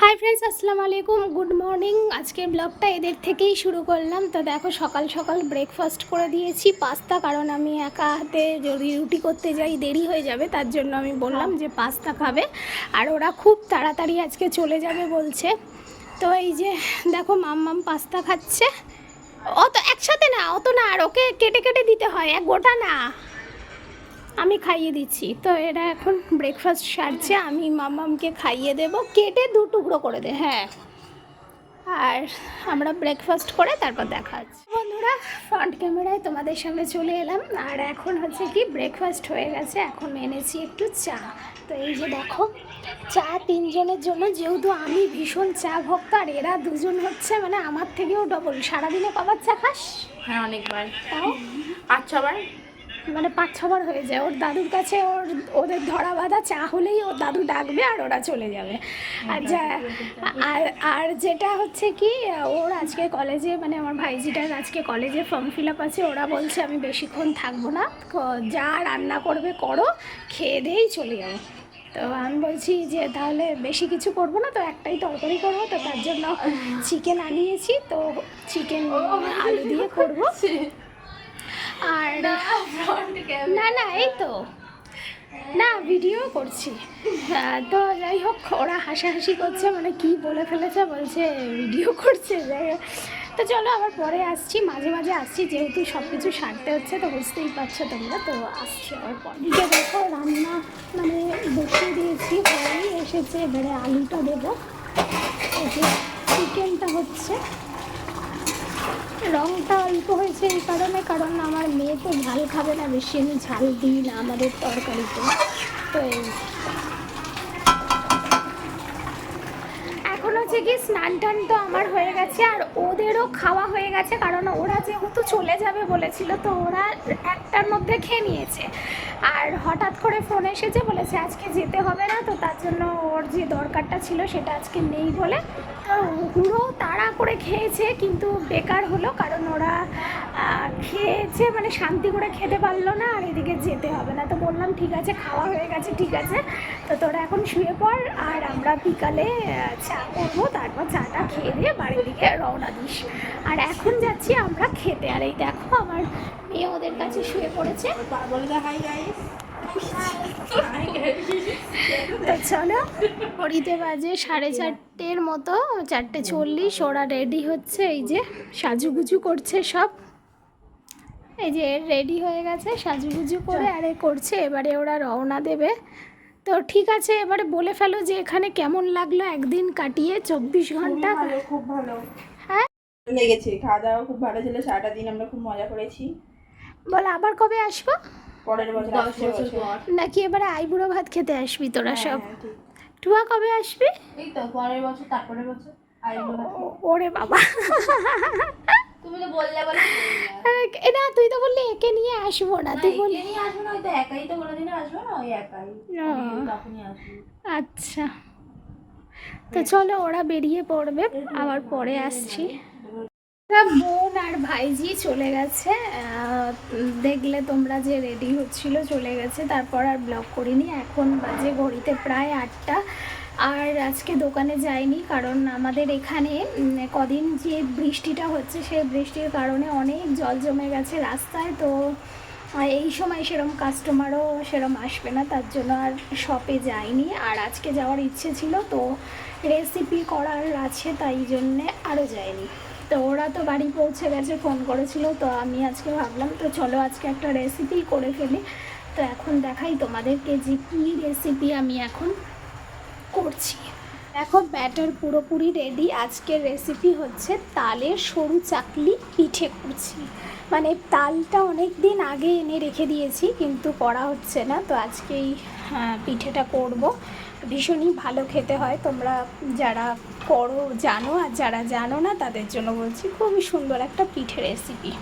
Hi friends আসসালামু আলাইকুম। Good morning আজকের ব্লগটা এদের থেকেই শুরু করলাম। তো দেখো সকাল সকাল ব্রেকফাস্ট করে দিয়েছি। পাস্তা কারণ আমি একা হাতে যদি রুটি করতে যাই দেরি হয়ে যাবে। তার জন্য আমি বললাম যে পাস্তা খাবে। আর ওরা খুব তাড়াতাড়ি আজকে চলে যাবে বলছে। তো এই যে দেখো মাম্মাম পাস্তা খাচ্ছে। অত একসাথে না অত না আর ওকে কেটে কেটে দিতে হয়। এক গোটা না। আমি খাইয়ে দিচ্ছি। তো এরা এখন ব্রেকফাস্ট সারছে আমি মামামকে খাইয়ে দেব। কেটে দু টুকরো করে দে হ্যাঁ। আর আমরা ব্রেকফাস্ট করে তারপর দেখা হচ্ছে। বন্ধুরা ফ্রন্ট ক্যামেরায় তোমাদের সামনে চলে এলাম। আর এখন হচ্ছে কি ব্রেকফাস্ট হয়ে গেছে এখন এনেছি একটু চা। তো এই যে দেখো চা তিনজনের জন্য যেহেতু আমি ভীষণ চা ভক্ত আর এরা দুজন হচ্ছে মানে আমার থেকেও ডবল সারাদিনে কবার চা খাস? হ্যাঁ অনেকবার। তাও? পাঁচ ছবার? মানে পাঁচ ছবার হয়ে যায়। ওর দাদুর কাছে ওর ওদের ধরা বাঁধা চা হলেই ওর দাদু ডাকবে আর ওরা চলে যাবে। আর যা আর আর যেটা হচ্ছে কি ওর আজকে কলেজে মানে আমার ভাইজিটার আজকে কলেজে ফর্ম ফিল আপ আছে। ওরা বলছে আমি বেশিক্ষণ থাকব না যা রান্না করবে করো খেয়ে দিয়েই চলে যাব। তো আমি বলছি যে তাহলে বেশি কিছু করব না তো একটাই তরকারি করব তো তার জন্য চিকেন আনিয়েছি। তো চিকেন আলু দিয়ে করব। আর না না এই তো। না ভিডিও করছি। তো যাই হোক ওরা হাসাহাসি করছে মানে কি বলে ফেলেছে বলছে ভিডিও করছে যাই হোক। তো চলো আবার পরে আসছি মাঝে মাঝে আসছি যেহেতু সব কিছু সারতে হচ্ছে তো বুঝতেই পারছ তোমরা তো আসছি আবার পরে। দেখো রান্না মানে বসিয়ে দিয়েছি হয়ে এসেছে এবারে আলুটা দেবো। চিকেনটা হচ্ছে। রংটা অল্প হয়েছে এই কারণে, কারণ আমার মেয়ে তো ঝাল খাবে না, বেশি আমি ঝাল দিই না আমাদের তরকারিতে। তো এই এখন হচ্ছে কি স্নান টান তো আমার হয়ে গেছে, আর ওদেরও খাওয়া হয়ে গেছে, কারণ ওরা যেহেতু চলে যাবে বলেছিল, তো ওরা একটার মধ্যে খেয়ে নিয়েছে। আর হঠাৎ করে ফোন এসেছে, বলেছে আজকে যেতে হবে না, তো তার জন্য ওর যে দরকারটা ছিল সেটা আজকে নেই বলে। পুরো তাড়া করে খেয়েছে, কিন্তু বেকার হলো, কারণ ওরা খেয়েছে মানে শান্তি করে খেতে পারল না, আর এদিকে যেতে হবে না। তো বললাম, ঠিক আছে, খাওয়া হয়ে গেছে, ঠিক আছে। তো তোরা এখন শুয়ে পড়, আর আমরা বিকালে চা করব, তারপর চাটা খেয়ে দিয়ে বাড়ির দিকে রওনা দিস। আর এখন যাচ্ছি আমরা খেতে। আর এই দেখো, আমার মেয়ে ওদের কাছে শুয়ে পড়েছে। চলো ঘড়িতে বাজে সাড়ে চারটের মতো, চারটে চল্লিশ, ওরা রেডি হচ্ছে, এই যে সাজুগুজু করছে সব। এই যে রেডি হয়ে গেছে সাজুগুজু করে আরে করছে এবারে ওরা রওনা দেবে। তো ঠিক আছে এবারে বলে ফেলো যে এখানে কেমন লাগল একদিন কাটিয়ে চব্বিশ ঘণ্টা। ভালো খুব ভালো। হ্যাঁ? লেগেছে খাওয়া দাওয়া খুব ভালো ছিল সারাটা দিন আমরা খুব মজা করেছি। বল আবার কবে আসব? পরের বছর নাকি এবারে আইবুড়ো ভাত খেতে আসবি তোরা সব? হ্যাঁ, টুয়া কবে আসবি? এই তো পরের বছর তারপরের বছর। ওরে বাবা। বললে বলে এ না তুই তো বললি একে নিয়ে আসব না তুই বললি। নিয়ে আসব না ওই তো একাই তো কোনোদিনও আসব না ওই একাই। তখনই আসব। আচ্ছা। তো চলো ওরা বেরিয়ে পড়বে আবার পরে আসছি। বোন আর ভাইজি চলে গেছে দেখলে তোমরা যে রেডি হচ্ছিল চলে গেছে তারপর আর ব্লগ করিনি এখন বাজে ঘড়িতে প্রায় আটটা। আর আজকে দোকানে যাইনি কারণ আমাদের এখানে কদিন যে বৃষ্টিটা হচ্ছে সেই বৃষ্টির কারণে অনেক জল জমে গেছে রাস্তায়, তো এই সময় সেরম কাস্টমারও সেরম আসবে না, তার জন্য আর শপে যাইনি। আর আজকে যাওয়ার ইচ্ছে ছিল, তো রেসিপি করার আছে, তাই জন্যে আরও যাইনি। তো ওরা তো বাড়ি পৌঁছে গেছে ফোন করেছিল, তো আমি আজকে ভাবলাম, তো চলো আজকে একটা রেসিপি করে ফেলি। তো এখন দেখাই তোমাদেরকে যে কী রেসিপি আমি এখন করছি। দেখো ব্যাটার পুরোপুরি রেডি আজকের রেসিপি হচ্ছে তালের সরু চাকলি পিঠে করছি মানে তালটা অনেক দিন আগে এনে রেখে দিয়েছি কিন্তু করা হচ্ছে না। তো আজকেই হ্যাঁ, পিঠেটা করব। ভীষণই ভালো খেতে হয়। তোমরা যারা করো জানো আর যারা জানো না তাদের জন্য বলছি খুবই সুন্দর একটা পিঠে রেসিপি